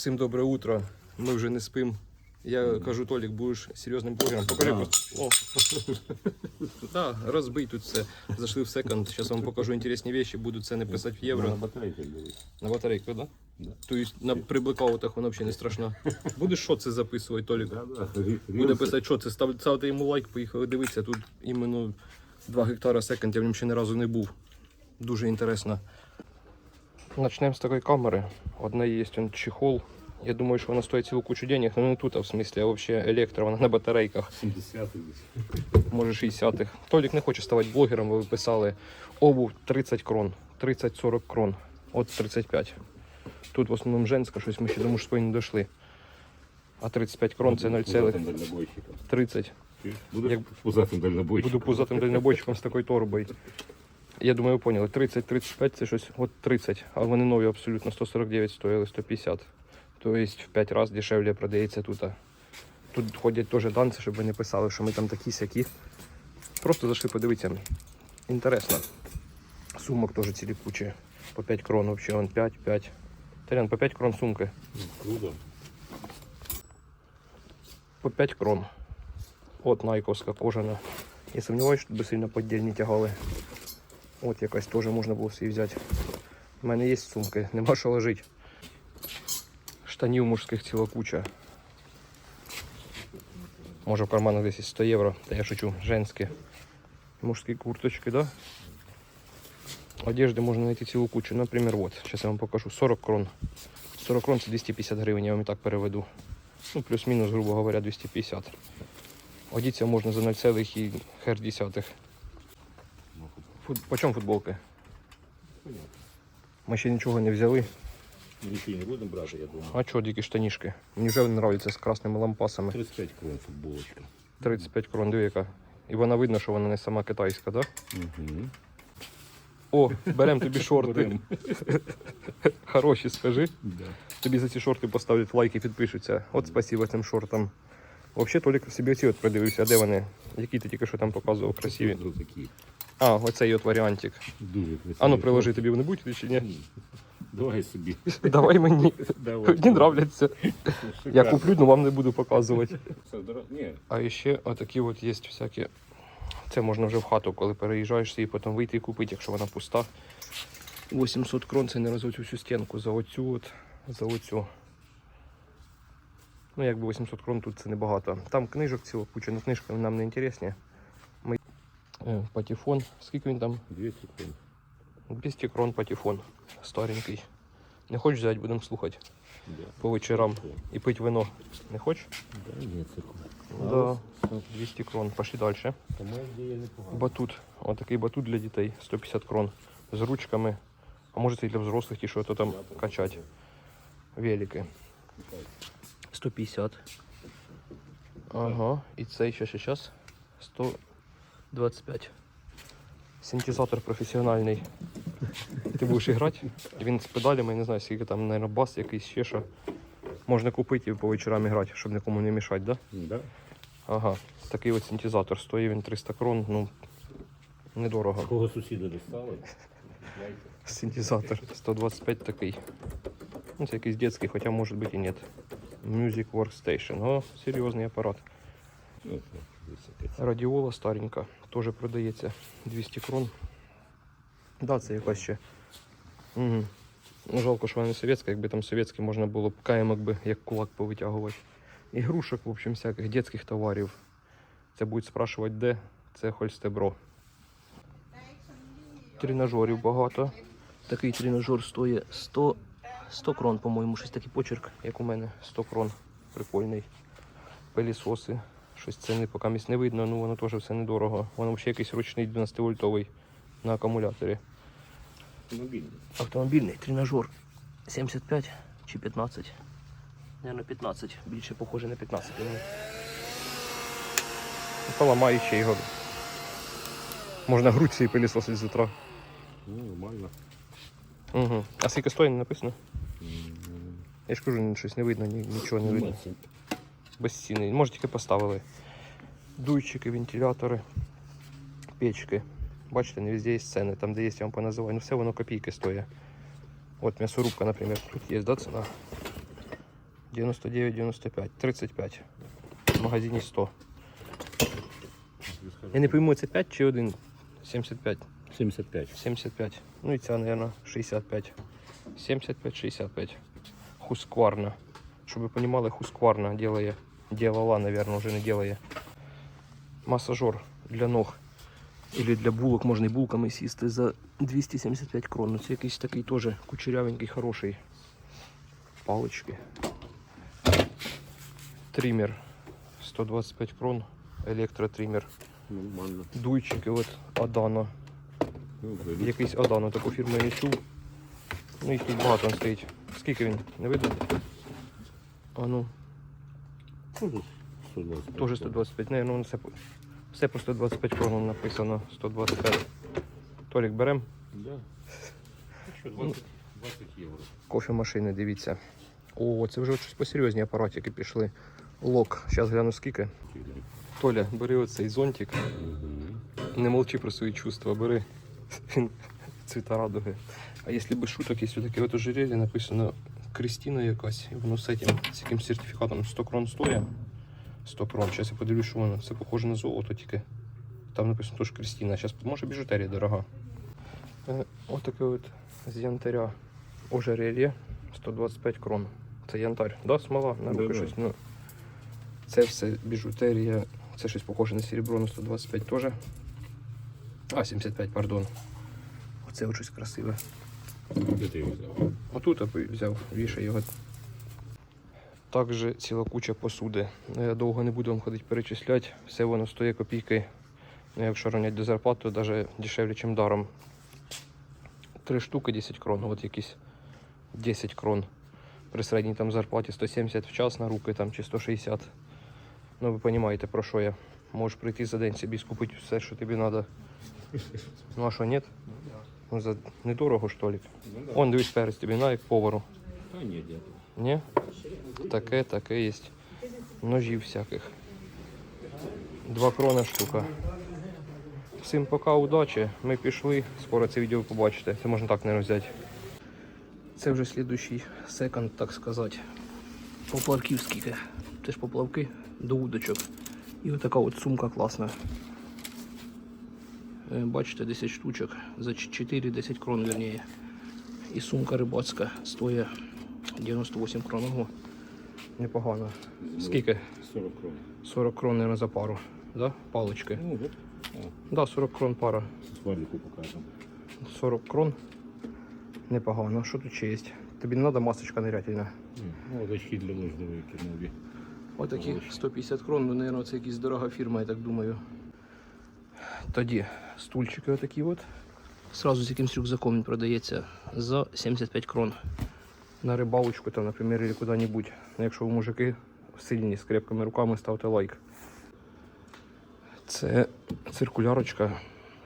Всім добре утро. Ми вже не спимо. Я кажу, Толік, будеш серйозним блогером. Покажи просто. О. да, розбий тут все. Зайшли в секонд. Зараз вам покажу інтересні речі. Буду це не писати в На євро. батарейках дивись. На батарейку, да? Да. Тобто на при блекаутах воно взагалі не страшно. Будеш що це записувати, Толік? Буде писати, що це. Став- Ставте йому лайк, поїхали дивитися. Тут іменно 2 гектара секонд, я в ньому ще ні разу не був. Дуже інтересно. Начнемо з такої камери. Одна є он чехол. Я думаю, що вона стоїть цілу кучу денег, але не тут, а в смислі, а взагалі електро, вона на батарейках, 70 десь. може 60-х. Толік не хоче ставати блогером, ви писали обув 30 крон, 30-40 крон, от 35. Тут в основному женська, щось ми ще до мужської не дійшли. А 35 крон це Пузатим 0,30. дальнобойщиком. Чуєш? Будеш Як- пузатим дальнобойщиком. Буду пузатим дальнобойщиком з такою торбою. Я думаю, ви поняли. 30-35 це щось от 30, а вони нові абсолютно 149 стоїли 150. Тобто в 5 разів дешевле продається тут. Тут ходять теж данці, щоб ви не писали, що ми там такі сякі. Просто зайшли подивитися. Інтересно. Сумок теж цілі кучі. По 5 крон взагалі, вон 5, 5. Тарян, по 5 крон сумки. Круто. По 5 крон. От найковська кожана. Я сумніваюся, що би сильно подільні тягали. От якась теж можна було собі взяти. У мене є сумки, нема що лежить. Штанів мужських ціла куча. Може в карманах десь 100 євро, та я шучу, женські. Мужські курточки, да? Одежди можна знайти цілу кучу. Наприклад, от, зараз я вам покажу. 40 крон. 40 крон це 250 гривень, я вам і так переведу. Ну, плюс-мінус, грубо говоря, 250. Одіться можна за 0, і хер десятих. Фут... По чому футболки? Понятно. Ми ще нічого не взяли. Нічого не будемо брати, я думаю. А чого дикі штанішки? Мені вже нравляться з красними лампасами. 35 крон футболочка. 35 крон, диви яка. І вона видно, що вона не сама китайська, так? Да? Угу. О, беремо тобі шорти. Берем. Хороші, скажи. Да. Тобі за ці шорти поставлять лайк і підпишуться. От спасибо цим шортам. Взагалі, Толік собі оці от придивився, де вони? Які ти тільки що там показував, красиві. Такі. А, оцей от варіантик. Дуже красиві. А ну приложи тобі вони будуть чи ні? Давай собі. Давай мені. Давай. Мені нравляться. Я куплю, але вам не буду показувати. Ні, А ще отакі от є всякі. Це можна вже в хату, коли переїжджаєш, і потім вийти і купити, якщо вона пуста. 800 крон це не оцю всю стінку, за оцю от, за оцю. Ну, якби 800 крон тут це небагато. Там книжок ціла куча, але книжки нам не інтересні. Э, патефон. Скільки він там? 200 крон. 200 крон патефон. Старенький. Не хочешь взять, будем слухати да. по вечорам и пить вино. Не хочешь? Да, ні, да. 200 крон. Пошли дальше. Батут. Вот такий батут для дітей. 150 крон. З ручками. А може це і для взрослих, ті, що то там качати. Велики. 150. Ага. І цей ще ще час. 100. 25. Синтезатор професіональний. Ти будеш грати. Він з педалями, я не знаю, скільки там, мабуть, бас якийсь ще що. Можна купити і по вечорам грати, щоб нікому не мішати, да? Ну, да. Ага. Такий от синтезатор. Стоїть він 300 крон, ну недорого. Кого сусіда достали? Синтезатор 125 такий. Ну, це якийсь детський, хоча може бути і ні. Music Workstation. О, серйозний апарат. Ну, Радіола старенька, теж продається 200 крон. Да, це якась ще. Угу. Ну, жалко, що вона не совєтська, якби там совєтський можна було б каємок би як кулак повитягувати. Ігрушок, в общем, всяких детських товарів. Це будуть спрашувати, де. Це Хольстебро. Тренажерів багато. Такий тренажер стоїть 100, 100 крон, по-моєму, щось такий почерк, як у мене. 100 крон. Прикольний. Пилісоси. Щось ціни поки місць не видно, ну воно теж все недорого. Воно взагалі якийсь ручний 12-вольтовий на акумуляторі. Автомобільний. Автомобільний тренажер 75 чи 15. Наверно, 15. Більше похоже на 15. Ну, Поламаю ще його. Можна грудь свій пилісосить з утра. Ну, нормально. Угу. А скільки стоїть не написано? Я ж кажу, щось не видно, нічого не видно. Без ціни. Може тільки поставили. Дуйчики, вентилятори, печки. Бачите, не везде є ціни. Там, де є, я вам поназиваю. Ну все воно копійки стоїть. От м'ясорубка, наприклад, тут є, да, ціна? 99,95. 35. В магазині 100. Я не пойму, це 5 чи 1? 75. 75. 75. Ну і ця, мабуть, 65. 75-65. Хускварна. Щоб ви розуміли, хускварна делає. Делала, наверное, вже не делає. Масажер для ног. Или для булок, можна і булками сісти за 275 крон. Ну, Це якийсь такий теж кучерявенький, хороший. Палички. Тример 125 крон. Електротример. Нормально. Дуйчики, от Адано. Ну, виліз. Якийсь Адано, таку фірму я не чув. Ну їх тут багато он стоїть. Скільки він? Не видно? А ну, Ну, 125. теж 125. Не, ну все, по- все по 125 крон написано. 125. Толік берем. Да. Ну що, 20, 20 євро. Кофемашини, дивіться. О, це вже щось посерйозні апаратики пішли. Лок. Зараз гляну скільки. Толя, бери оцей зонтик. Не молчи про свої чувства, бери. Цвіта радуги. А якщо без шуток, є таке от ожерелье написано Кристина якась, і воно з яким сертифікатом 100 крон стоїть. 100 крон. Зараз я подивлюсь, що воно. Це похоже на золото тільки. Там написано теж Кристина. Зараз може біжутерія дорога. Е, Отаке от з янтаря ожерелье 125 крон. Це янтарь. Да, смола? На руки щось. Ну, це все біжутерія. Це щось похоже на серебро на 125 теж. А, 75, пардон. Оце от щось красиве. Де ти його взяв? Отут взяв, вішай його. Також ціла куча посуди. Ну, Я довго не буду вам ходити перечисляти. Все воно стоїть копійки. Ну, якщо рівняти до зарплати, то навіть дешевле, ніж даром. Три штуки 10 крон, от якісь 10 крон. При середній там зарплаті 170 в час на руки там, чи 160. Ну ви розумієте, про що я. Можеш прийти за день собі скупити все, що тобі треба. Ну а що, ні? Ну, за недорого, що ли? Ну, да. Он, дивись, перець тобі на як повару. Та ні, дякую. Ні? Таке, таке є. Ножів всяких. Два крона штука. Всім пока, удачі. Ми пішли. Скоро це відео побачите. Це можна так не взяти. Це вже слідуючий секонд, так сказати. Поплавків скільки. Це ж поплавки до удочок. І отака от сумка класна. Е, Бачите, 10 штучок за 4-10 крон, верніше. І сумка рибацька стоїть 98 крон. Ого. Непогано. Скільки? 40 крон. 40 крон, наверное, за пару. Да? Палички. Ну, от. А, Да, 40 крон пара. сваліку покажемо. 40 крон. Непогано. Що тут ще є? Тобі не треба масочка нирятельна. Ну, от очки для лождовики нові. Отакі 150 крон, ну, наверное, це якась дорога фірма, я так думаю. Тоді стульчики отакі от. Сразу з якимсь рюкзаком він продається за 75 крон. На рибалочку там, наприклад, или куди-небудь. Ну, Якщо ви мужики сильні, з крепкими руками, ставте лайк. Це циркулярочка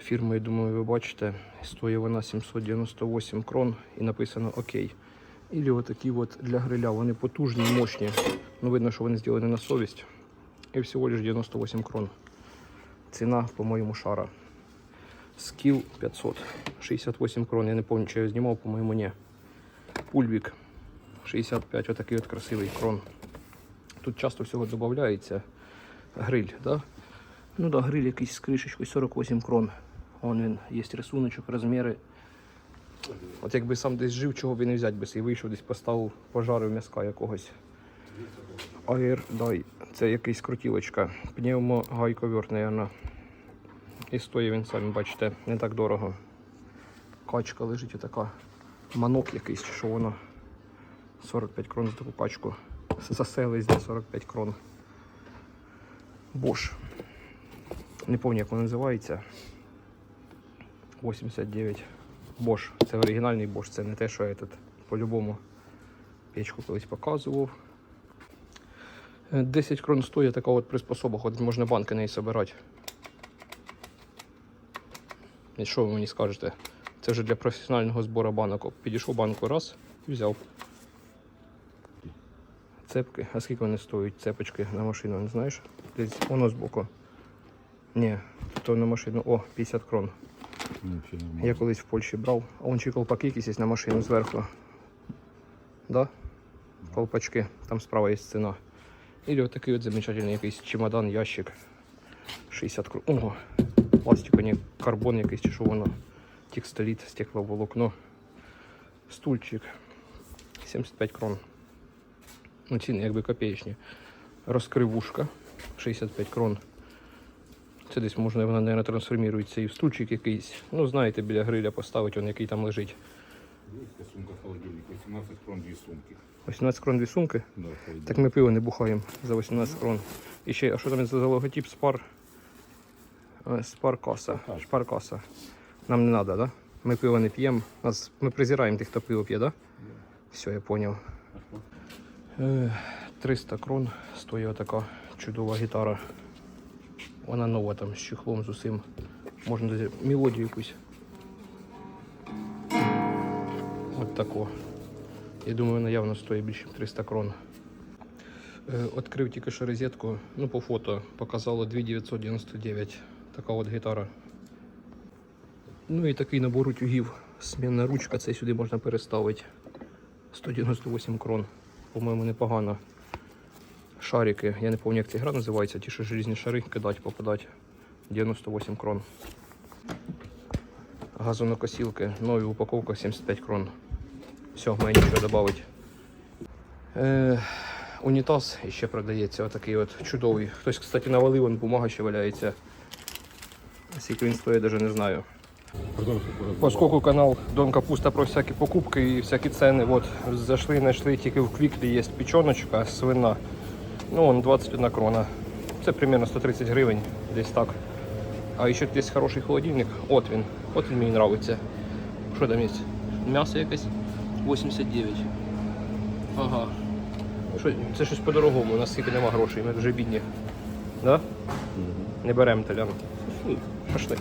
фірми, я думаю, ви бачите. Стоїть вона 798 крон і написано ОК. Ілі отакі от для гриля. Вони потужні, мощні. Ну, видно, що вони зроблені на совість. І всього лиш 98 крон. Ціна, по-моєму, шара. Скіл 500. 68 крон. Я не пам'ятаю, чи я знімав, по-моєму, ні. Пульвік 65, отакий от красивий крон. Тут часто всього додається гриль, да? Ну да, гриль якийсь з кришечкою 48 крон. Вон він, є рисуночок, розміри. От якби сам десь жив, чого б і не взяти би і вийшов десь поставив, пожарив м'яска якогось. Аір, це якийсь крутілочка. Пневмо гайковерт, мабуть. І стоїть він, самі бачите, не так дорого. Качка лежить отака. Манок якийсь, що воно. 45 крон за таку пачку. Заселись за 45 крон. Бош. Не пам'ятаю, як воно називається. 89. Бош. Це оригінальний Бош, це не те, що я тут по-любому печку колись показував. Е, 10 крон стоїть така от приспособа, хоч можна банки неї збирати. І що ви мені скажете? Це вже для професіонального збору банок. Підійшов банку раз і взяв. Цепки. А скільки вони стоять? Цепочки на машину, не знаєш? Десь воно збоку. Ні, то на машину. О, 50 крон. Я колись в Польщі брав, а он ще колпаки якісь на машину зверху. Да? колпачки, там справа є ціна. І от такий от замечательний якийсь чемодан, ящик. 60 крон. Ого, пластик, а не карбон якийсь чи що воно. Текстоліт, стекловолокно. Стульчик. 75 крон. Ну, ціни якби копеечні. Розкривушка 65 крон. Це десь можна, вона, мабуть, трансформується і в стульчик якийсь. Ну, знаєте, біля гриля поставити, он який там лежить. Есть сумка холодильник, 18 крон, две сумки. 18 крон дві сумки. Да. Так ми пиво не бухаємо за 18 крон. І ще, а що там за логотип спар? Е, Спаркаса. Спаркаса. Шпаркаса. Нам не треба, да? Ми пиво не п'ємо. Нас, ми презираємо тих, хто пиво п'є, да? Все, я зрозумів. Е, 300 крон стоїть така чудова гітара. Вона нова там з чехлом з усім. Можна мелодію якусь. От тако. Я думаю, вона явно стоїть більше ніж 300 крон. Е, Открив тільки що розетку, ну по фото показало 2999. Така от гітара. Ну і такий набор утюгів. Смінна ручка, це сюди можна переставити. 198 крон. По-моєму, непогано. Шарики. Я не пам'ятаю, як ця гра називається. Ті, що желізні шари кидати, попадати. 98 крон. Газонокосілки. Нові упаковка 75 крон. Все, мені нічого додати. Е, унітаз ще продається, отакий от чудовий. Хтось, кстати, навалив, вон бумага ще валяється. Скільки він стоїть, навіть не знаю. Поскольку канал Дон Капуста про всякі покупки і всякі ціни, от зайшли, знайшли тільки в Квіклі є печоночка свина. Ну, он 21 крона. Це примерно 130 гривень, десь так. А ще є хороший холодильник. От він. От він мені подобається. Що там є? М'ясо якесь? 89. Ага. Що, це щось по-дорогому, у нас скільки нема грошей, ми дуже бідні. Да? Не беремо талянки. Шашлик.